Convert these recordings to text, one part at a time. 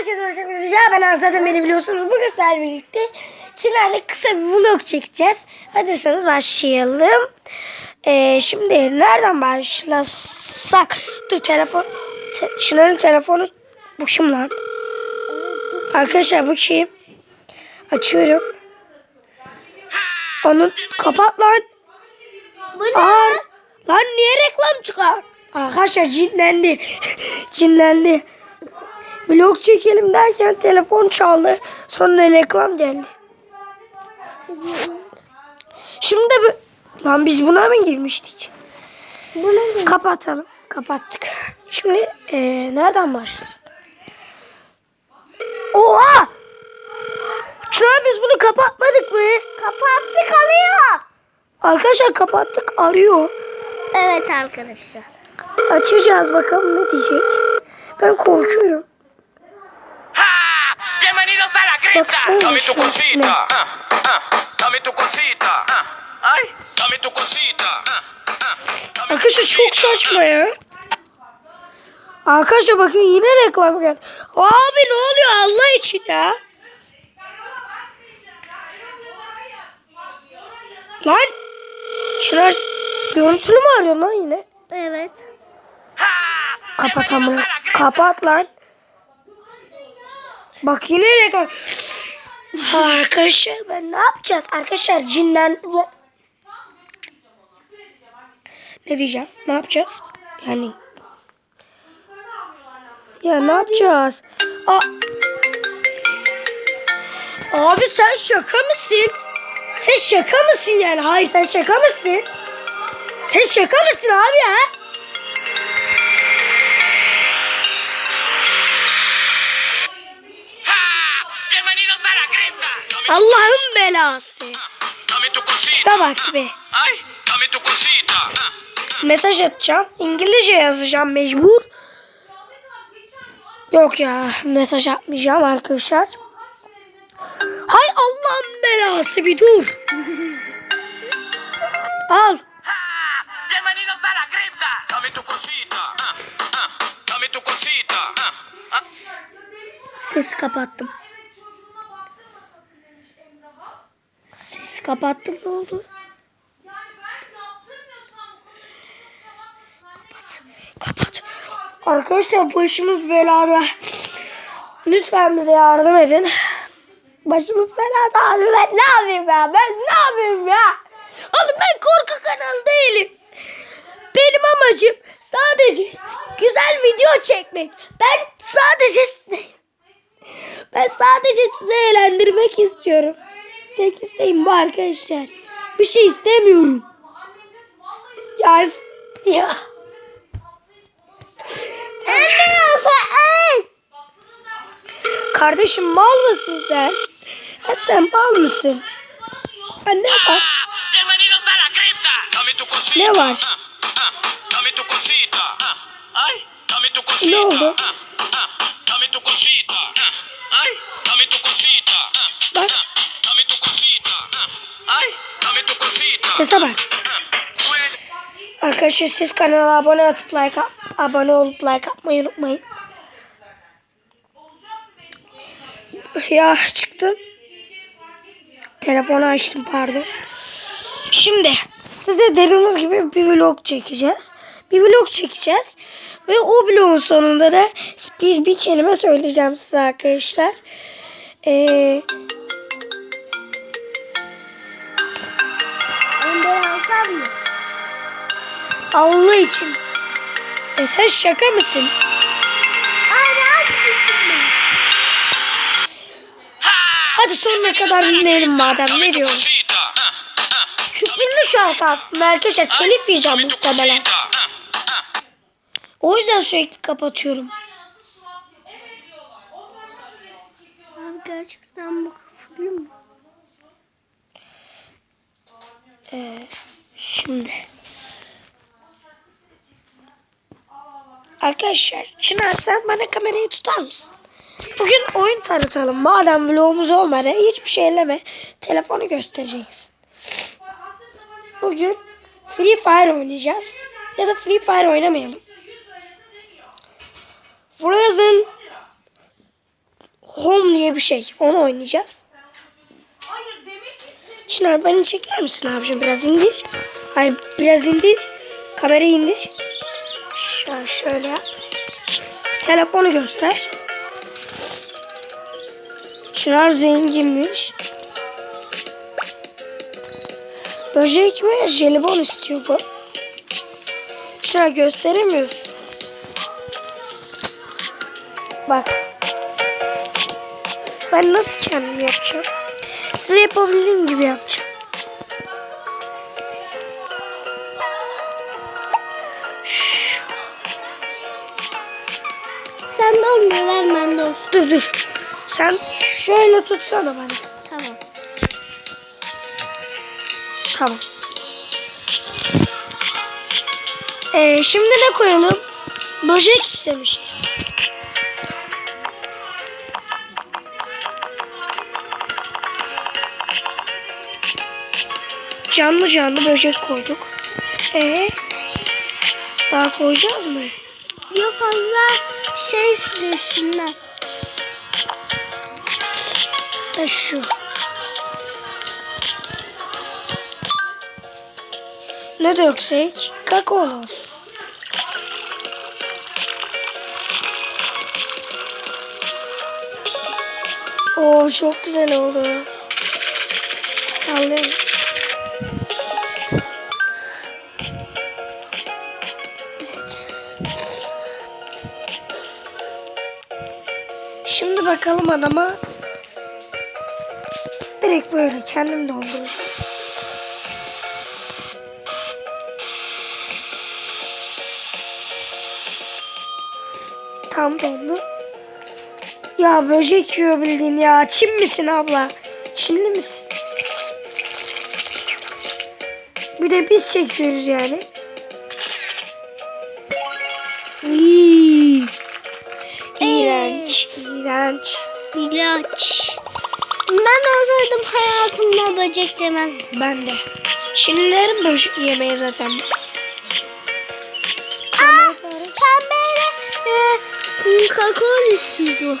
Herkese merhaba ben zaten beni biliyorsunuz. Bugün sizlerle birlikte Çınar'la kısa bir vlog çekeceğiz. Hazırsanız başlayalım. Ee, şimdi nereden başlasak? Dur telefon. Te, Çınar'ın telefonu bu kim lan? Arkadaşlar bu kim? Açıyorum. Onu kapat lan. Aa, lan niye reklam çıkar? Arkadaşlar cinlendi. cinlendi. Vlog çekelim derken telefon çaldı. Sonra reklam geldi. Şimdi bu... Lan biz buna mı girmiştik? Kapatalım. Kapattık. Şimdi eee, nereden başlayalım? Oha! Çınar biz bunu kapatmadık mı? Kapattık alıyor. Arkadaşlar kapattık arıyor. Evet arkadaşlar. Açacağız bakalım ne diyecek. Ben korkuyorum. Baksana Dame tu şuna. cosita. ah, ah. Dame tu cosita. ah. Ay, dame tu cosita. Dame tu Arkadaşlar çok saçma ya. Arkadaşlar bakın yine reklam geldi. Abi ne oluyor Allah için ya? Lan! Çınar görüntülü mü arıyor lan yine? Evet. Kapat amına. Kapat lan. Bak yine reklam. Arkadaşlar ben ne yapacağız? Arkadaşlar cinden... Ne diyeceğim? Ne yapacağız? Yani... Ya ne yapacağız? Aa... Abi sen şaka mısın? Sen şaka mısın yani? Hayır sen şaka mısın? Sen şaka mısın abi ya? Allah'ın belası. Tipe bak ah. Mesaj atacağım. İngilizce yazacağım mecbur. Yok ya mesaj atmayacağım arkadaşlar. Hay Allah'ın belası bir dur. Al. ¡Ja! Bienvenidos a la cripta. Dame tu cosita. ah, ah. Dame tu cosita. ah, ah. Ses kapattım. Ses kapattım ne oldu? Kapat. Kapat. Arkadaşlar başımız belada. Lütfen bize yardım edin. Başımız belada abi ben ne yapayım ya? Ben ne yapayım ya? Oğlum ben korku kanalı değilim. Benim amacım sadece güzel video çekmek. Ben sadece size ben sadece sizi eğlendirmek istiyorum. Tek isteğim bu arkadaşlar. Bir şey istemiyorum. Ya ya. Kardeşim mal mısın sen? Ha, sen mal mısın? Ha, ne var? Ne var? ah, ah. Ah. Ne oldu? Ah, ah. Ah. Ay, dame tu cosita. ah, Bak ah. Dame tu cosita. ah. Ay, dame tu cosita. sese bak. Ah. Arkadaşlar siz kanala abone atıp like abone olup like atmayı unutmayın. Ya çıktım. Telefonu açtım pardon. Şimdi size dediğimiz gibi bir vlog çekeceğiz. Bir vlog çekeceğiz. Ve o vlogun sonunda da biz bir kelime söyleyeceğim size arkadaşlar. Ee, Allah için. E sen şaka mısın? Hadi sonuna kadar dinleyelim madem. Ne diyorsun? Küfürlü şarkı aslında arkadaşlar. Telif yiyeceğim muhtemelen. O yüzden sürekli kapatıyorum. Abi gerçekten bu küfürlü mü? Ee, şimdi. Arkadaşlar Çınar sen bana kamerayı tutar mısın? Bugün oyun tanıtalım. Madem vlogumuz olmadı hiçbir şey elleme. Telefonu göstereceksin. Bugün Free Fire oynayacağız. Ya da Free Fire oynamayalım. Frozen Home diye bir şey. Onu oynayacağız. Çınar beni çeker misin abicim? Biraz indir. Hayır biraz indir. Kamerayı indir. Şöyle, şöyle yap. Telefonu göster. Çınar zenginmiş. Böcek ve jelibon istiyor bu. Çınar gösteremiyorsun. Bak. Ben nasıl kendim yapacağım? Size yapabildiğim gibi yapacağım. Şş, Sen de olmuyor ver ben de olsun. dur dur. Sen şöyle tutsana bana. Tamam. Tamam. Ee, şimdi ne koyalım? Böcek istemişti. Canlı canlı böcek koyduk. Ee, daha koyacağız mı? Yok Allah şey süresinler. Ha şu. Ne döksek? Kakaolu olsun. Oo çok güzel oldu. Sallayalım. Bakalım adama Direkt böyle kendim dolduracağım. Tam dondu. Ya böcek yiyor bildiğin ya. Çin misin abla? Çinli misin? Bir de biz çekiyoruz yani. İyi. İğrenç, iğrenç. İlaç. Ben olsaydım hayatımda böcek yemezdim. Ben de. Çinlilerin böcek yemeği zaten. Aa, pembeyle e, kakao istiyordu.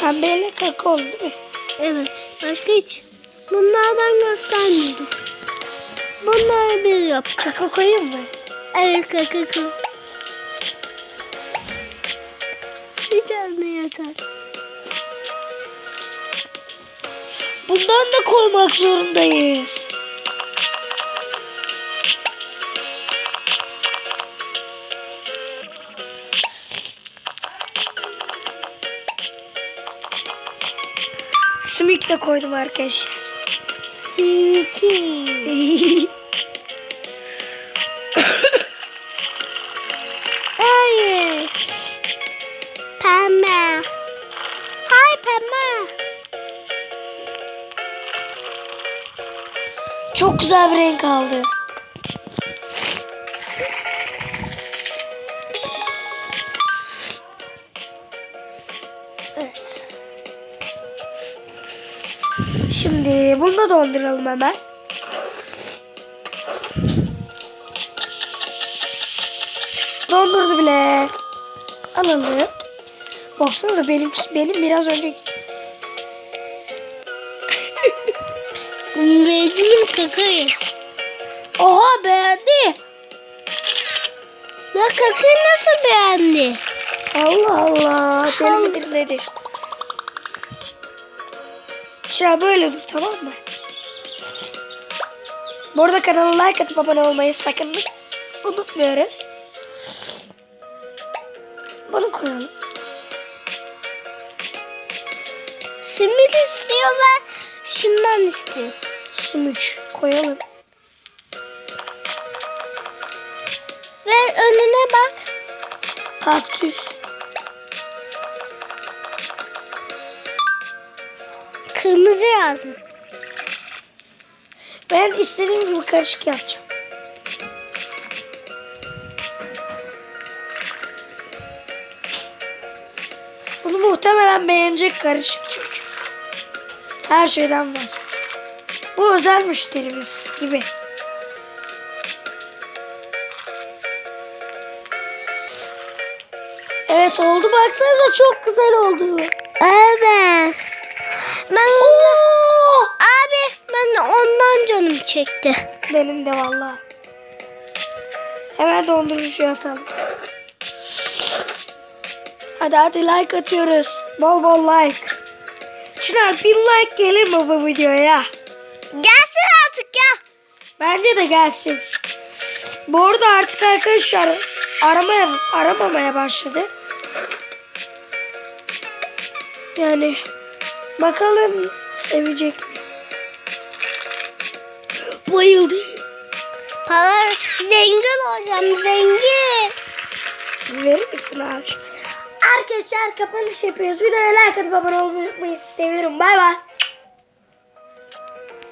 Pembeyle kakaolu değil mi? Evet. Başka hiç. Bunlardan göstermedim. Bunları bir yapacağım. Kakao koyayım mı? Evet kakao. Tane yeter. Bundan da koymak zorundayız. Sümük de koydum arkadaşlar. Sinki. Çok güzel bir renk aldı. Evet. Şimdi bunu da donduralım hemen. Dondurdu bile. Alalım. Baksanıza benim benim biraz önce Mecbur kakao Oha beğendi. Ya kakao nasıl beğendi? Allah Allah. Deli midir nedir? Şöyle böyle dur tamam mı? Bu arada kanala like atıp abone olmayı sakın unutmuyoruz. Bunu koyalım. Simit istiyor ve şundan istiyor. Sümük koyalım. Ve önüne bak. Kaktüs. Kırmızı yazmış. Ben istediğim gibi karışık yapacağım. Bunu muhtemelen beğenecek karışık çünkü. Her şeyden var. Bu özel müşterimiz gibi. Evet oldu baksanıza çok güzel oldu. Evet. Ben Oo! abi ben ondan canım çekti. Benim de valla. Hemen dondurucuya atalım. Hadi hadi like atıyoruz. Bol bol like. Çınar bin like gelir mi bu videoya? Gelsin artık ya. Bence de gelsin. Bu arada artık arkadaşlar aramaya aramamaya başladı. Yani bakalım sevecek mi? Bayıldı. Para zengin olacağım zengin. Verir misin abi? Arkadaşlar kapanış yapıyoruz. Videoya like atıp abone olmayı. Seviyorum. Bay bay.